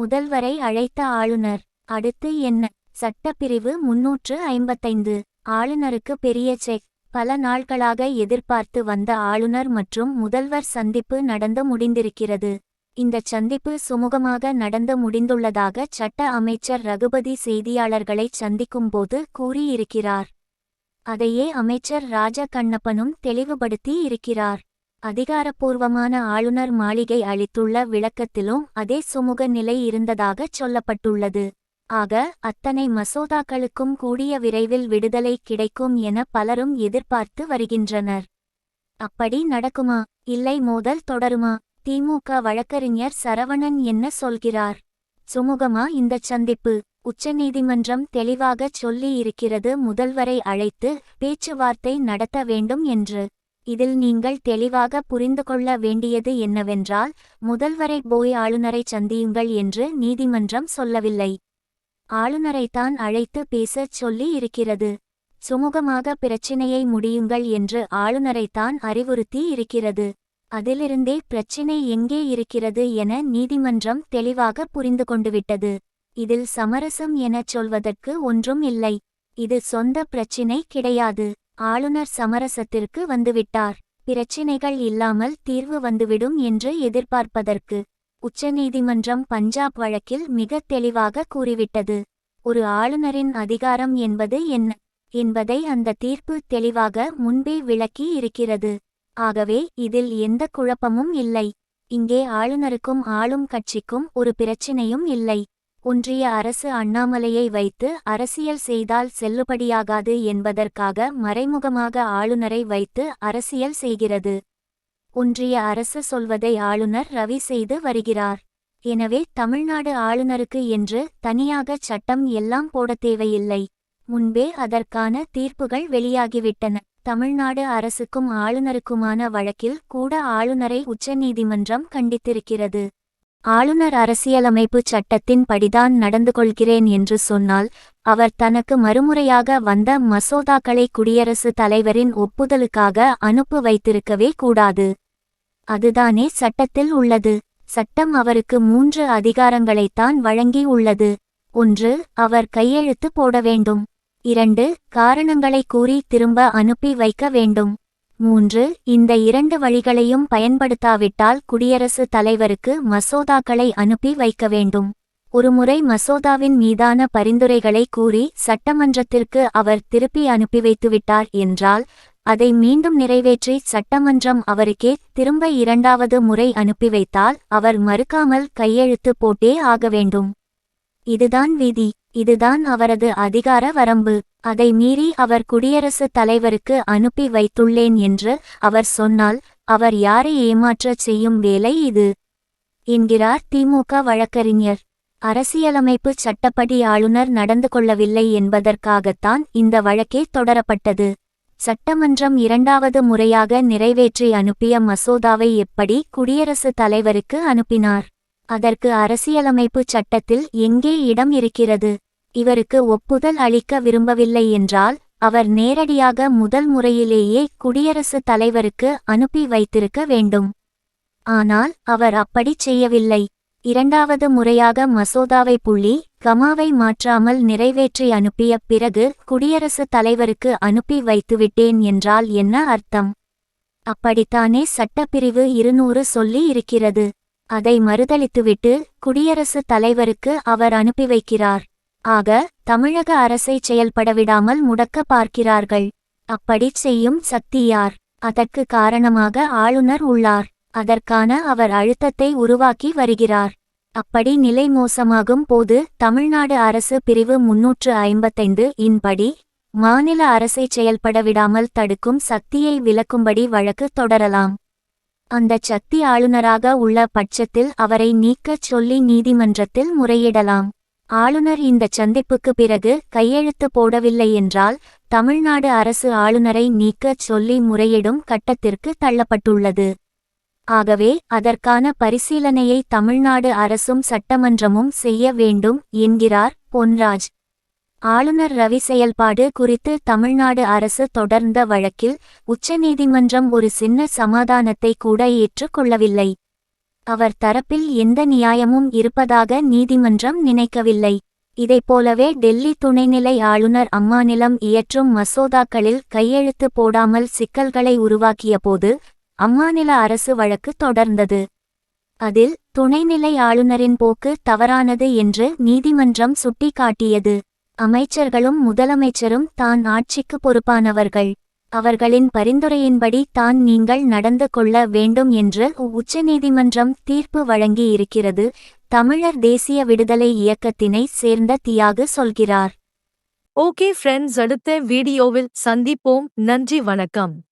முதல்வரை அழைத்த ஆளுநர். அடுத்து என்ன? சட்டப்பிரிவு முன்னூற்று ஐம்பத்தைந்து. ஆளுநருக்கு பெரிய செக். பல நாட்களாக எதிர்பார்த்து வந்த ஆளுநர் மற்றும் முதல்வர் சந்திப்பு நடந்து முடிந்திருக்கிறது. இந்த சந்திப்பு சுமூகமாக நடந்து முடிந்துள்ளதாக சட்ட அமைச்சர் ரகுபதி செய்தியாளர்களை சந்திக்கும்போது கூறியிருக்கிறார். அதையே அமைச்சர் ராஜ கண்ணப்பனும் தெளிவுபடுத்தி இருக்கிறார். அதிகாரப்பூர்வமான ஆளுநர் மாளிகை அளித்துள்ள விளக்கத்திலும் அதே சுமூக நிலை இருந்ததாக சொல்லப்பட்டுள்ளது. ஆக அத்தனை மசோதாக்களுக்கும் கூடிய விரைவில் விடுதலை கிடைக்கும் என பலரும் எதிர்பார்த்து வருகின்றனர். அப்படி நடக்குமா? இல்லை மோதல் தொடருமா? திமுக வழக்கறிஞர் சரவணன் என்ன சொல்கிறார்? சுமூகமா இந்த சந்திப்பு? உச்சநீதிமன்றம் தெளிவாக சொல்லி இருக்கிறது முதல்வரை அழைத்து பேச்சுவார்த்தை நடத்த வேண்டும் என்று. இதில் நீங்கள் தெளிவாக புரிந்து கொள்ள வேண்டியது என்னவென்றால் முதல்வரை போய் ஆளுநரை சந்தியுங்கள் என்று நீதிமன்றம் சொல்லவில்லை. ஆளுநரைத்தான் அழைத்து பேசச் சொல்லி இருக்கிறது. சுமூகமாக பிரச்சினையை முடியுங்கள் என்று ஆளுநரைத்தான் அறிவுறுத்தி இருக்கிறது. அதிலிருந்தே பிரச்சினை எங்கே இருக்கிறது என நீதிமன்றம் தெளிவாக புரிந்து கொண்டுவிட்டது இதில் சமரசம் எனச் சொல்வதற்கு ஒன்றும் இல்லை. இது சொந்த பிரச்சினை கிடையாது. ஆளுநர் சமரசத்திற்கு வந்துவிட்டார். பிரச்சினைகள் இல்லாமல் தீர்வு வந்துவிடும் என்று எதிர்பார்ப்பதற்கு உச்சநீதிமன்றம் பஞ்சாப் வழக்கில் மிக தெளிவாக கூறிவிட்டது. ஒரு ஆளுநரின் அதிகாரம் என்பது என்ன? என்பதை அந்த தீர்ப்பு தெளிவாக முன்பே விளக்கி இருக்கிறது. ஆகவே இதில் எந்த குழப்பமும் இல்லை. இங்கே ஆளுநருக்கும் ஆளும் கட்சிக்கும் ஒரு பிரச்சினையும் இல்லை. ஒன்றிய அரசு அண்ணாமலையை வைத்து அரசியல் செய்தால் செல்லுபடியாகாது என்பதற்காக மறைமுகமாக ஆளுநரை வைத்து அரசியல் செய்கிறது. ஒன்றிய அரசு சொல்வதை ஆளுநர் ரவி செய்து வருகிறார். எனவே தமிழ்நாடு ஆளுநருக்கு என்று தனியாக சட்டம் எல்லாம் போடத் தேவையில்லை. முன்பே அதற்கான தீர்ப்புகள் வெளியாகிவிட்டன. தமிழ்நாடு அரசுக்கும் ஆளுநருக்குமான வழக்கில் கூட ஆளுநரை உச்சநீதிமன்றம் கண்டித்திருக்கிறது. ஆளுநர் அரசியலமைப்பு சட்டத்தின் படிதான் நடந்து கொள்கிறேன் என்று சொன்னால் அவர் தனக்கு மறுமுறையாக வந்த மசோதாக்களை குடியரசுத் தலைவரின் ஒப்புதலுக்காக அனுப்பு வைத்திருக்கவே கூடாது. அதுதானே சட்டத்தில் உள்ளது. சட்டம் அவருக்கு மூன்று அதிகாரங்களைத்தான் வழங்கி உள்ளது. ஒன்று அவர் கையெழுத்து போட வேண்டும். இரண்டு காரணங்களை கூறி திரும்ப அனுப்பி வைக்க வேண்டும். மூன்று இந்த இரண்டு வழிகளையும் பயன்படுத்தாவிட்டால் குடியரசுத் தலைவருக்கு மசோதாக்களை அனுப்பி வைக்க வேண்டும். ஒருமுறை மசோதாவின் மீதான பரிந்துரைகளை கூறி சட்டமன்றத்திற்கு அவர் திருப்பி அனுப்பி வைத்துவிட்டார் என்றால் அதை மீண்டும் நிறைவேற்றி சட்டமன்றம் அவருக்கே திரும்ப இரண்டாவது முறை அனுப்பி வைத்தால் அவர் மறுக்காமல் கையெழுத்து போட்டே ஆக வேண்டும். இதுதான் விதி. இதுதான் அவரது அதிகார வரம்பு. அதை மீறி அவர் குடியரசுத் தலைவருக்கு அனுப்பி வைத்துள்ளேன் என்று அவர் சொன்னால் அவர் யாரை ஏமாற்றச் செய்யும் வேலை இது? என்கிறார் திமுக வழக்கறிஞர். அரசியலமைப்பு சட்டப்படி ஆளுநர் நடந்து கொள்ளவில்லை என்பதற்காகத்தான் இந்த வழக்கே தொடரப்பட்டது. சட்டமன்றம் இரண்டாவது முறையாக நிறைவேற்றி அனுப்பிய மசோதாவை எப்படி குடியரசுத் தலைவருக்கு அனுப்பினார்? அதற்கு அரசியலமைப்பு சட்டத்தில் எங்கே இடம் இருக்கிறது? இவருக்கு ஒப்புதல் அளிக்க விரும்பவில்லை என்றால் அவர் நேரடியாக முதல் முறையிலேயே குடியரசுத் தலைவருக்கு அனுப்பி வைத்திருக்க வேண்டும். ஆனால் அவர் அப்படி செய்யவில்லை. இரண்டாவது முறையாக மசோதாவை புள்ளி கமாவை மாற்றாமல் நிறைவேற்றி அனுப்பிய பிறகு குடியரசுத் தலைவருக்கு அனுப்பி வைத்துவிட்டேன் என்றால் என்ன அர்த்தம்? அப்படித்தானே சட்டப்பிரிவு இருநூறு சொல்லி இருக்கிறது. அதை மறுதளித்துவிட்டு குடியரசுத் தலைவருக்கு அவர் அனுப்பி வைக்கிறார். ஆக தமிழக அரசை செயல்படவிடாமல் முடக்க பார்க்கிறார்கள். அப்படி செய்யும் சக்தி யார்? அதற்கு காரணமாக ஆளுநர் உள்ளார். அதற்கான அவர் அழுத்தத்தை உருவாக்கி வருகிறார். அப்படி நிலை மோசமாகும் போது தமிழ்நாடு அரசு பிரிவு முன்னூற்று ஐம்பத்தைந்து இன்படி மாநில அரசை செயல்படவிடாமல் தடுக்கும் சக்தியை விலக்கும்படி வழக்கு தொடரலாம். அந்த சக்தி ஆளுநராக உள்ள பட்சத்தில் அவரை நீக்கச் சொல்லி நீதிமன்றத்தில் முறையிடலாம். ஆளுநர் இந்த சந்திப்புக்கு பிறகு கையெழுத்து போடவில்லை என்றால் தமிழ்நாடு அரசு ஆளுநரை நீக்கச் சொல்லி முறையிடும் கட்டத்திற்கு தள்ளப்பட்டுள்ளது. ஆகவே அதற்கான பரிசீலனையை தமிழ்நாடு அரசும் சட்டமன்றமும் செய்ய வேண்டும் என்கிறார் பொன்ராஜ். ஆளுநர் ரவி செயல்பாடு குறித்து தமிழ்நாடு அரசு தொடர்ந்த வழக்கில் உச்சநீதிமன்றம் ஒரு சின்ன சமாதானத்தை கூட ஏற்றுக்கொள்ளவில்லை. அவர் தரப்பில் எந்த நியாயமும் இருப்பதாக நீதிமன்றம் நினைக்கவில்லை. இதைப்போலவே டெல்லி துணைநிலை ஆளுநர் அம்மாநிலம் இயற்றும் மசோதாக்களில் கையெழுத்து போடாமல் சிக்கல்களை உருவாக்கியபோது அம்மாநில அரசு வழக்கு தொடர்ந்தது. அதில் துணைநிலை ஆளுநரின் போக்கு தவறானது என்று நீதிமன்றம் சுட்டிக்காட்டியது. அமைச்சர்களும் முதலமைச்சரும் தான் ஆட்சிக்கு பொறுப்பானவர்கள். அவர்களின் பரிந்துரையின்படி தான் நீங்கள் நடந்து கொள்ள வேண்டும் என்று உச்சநீதிமன்றம் தீர்ப்பு வழங்கி இருக்கிறது தமிழர் தேசிய விடுதலை இயக்கத்தினை சேர்ந்த தியாகு சொல்கிறார். ஓகே ஃப்ரெண்ட்ஸ் அடுத்த வீடியோவில் சந்திப்போம். நன்றி வணக்கம்.